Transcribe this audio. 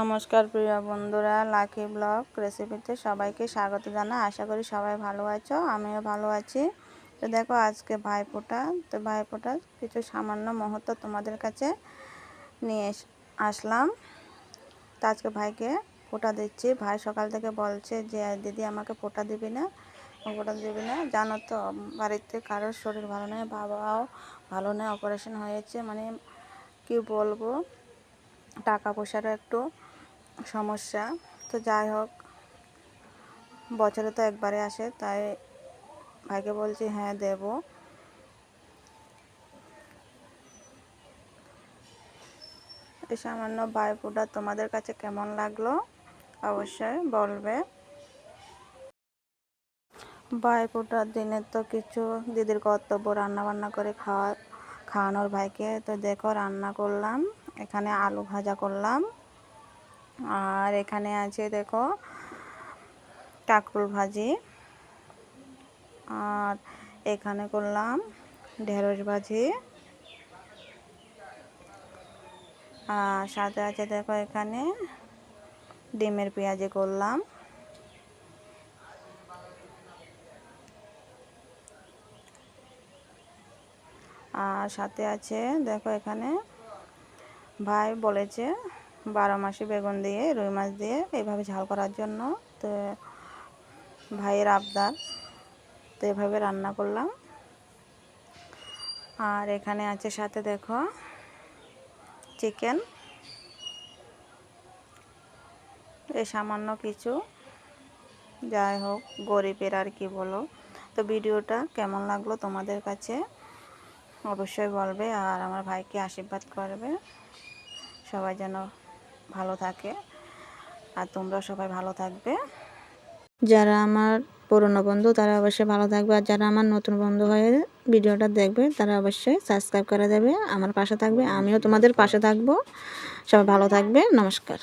নমস্কার প্রিয় বন্ধুরা, লাকি ব্লগ রেসিপিতে সবাইকে স্বাগত জানা, আশা করি সবাই ভালো আছো, আমিও ভালো আছি। তো দেখো আজকে ভাইফোঁটা, তো ভাইফোঁটা কিছু সামান্য মুহূর্ত তোমাদের কাছে নিয়ে আসলাম। তো আজকে ভাইকে ফোঁটা দিচ্ছি। ভাই সকাল থেকে বলছে যে, দিদি আমাকে ফোঁটা দিবি না? ফোঁটা দিবি না? জানো তো বাড়িতে কারোর শরীর ভালো নেই, বাবাও ভালো নেই, অপারেশন হয়েছে। মানে কি বলব? টাকা পয়সারও একটু সমস্যা। তো যাই হোক, বছরে তো একবারে আসে, তাই ভাইকে বলছি হ্যাঁ দেব। এই সামান্য বায়ুপুটা তোমাদের কাছে কেমন লাগল? অবশ্যই বলবে। বায়ুপুটার দিনে তো কিছু দিদির কর্তব্য রান্না বান্না করে খাওয়া, খাওয়ানোর ভাইকে। তো দেখো, রান্না করলাম। এখানে আলু ভাজা করলাম। আর এখানে আছে দেখো কাকরুল ভাজি। আর এখানে করলাম ঢেঁড়স ভাজি। আর সাথে আছে দেখো এখানে ডিমের পেঁয়াজি করলাম। আর সাথে আছে দেখো এখানে ভাই বলেছে বারো মাসে বেগুন দিয়ে, রুই মাছ দিয়ে এইভাবে ঝাল করার জন্য। তো ভাইয়ের আবদার, তো এভাবে রান্না করলাম। আর এখানে আছে সাথে দেখো চিকেন। এই সামান্য কিছু। যাই হোক, গরিবের আর কি বলো। তো ভিডিওটা কেমন লাগল তোমাদের কাছে? অবশ্যই বলবে আর আমার ভাইকে আশীর্বাদ করবে। সবাই যেন ভালো থাকে। আর তোমরা সবাই ভালো থাকবে। যারা আমার পুরনো বন্ধু, তারা অবশ্যই ভালো থাকবে। আর যারা আমার নতুন বন্ধু হয়ে ভিডিওটা দেখবে, তারা অবশ্যই সাবস্ক্রাইব করে দেবে। আমার পাশে থাকবে, আমিও তোমাদের পাশে থাকব। সবাই ভালো থাকবে। নমস্কার।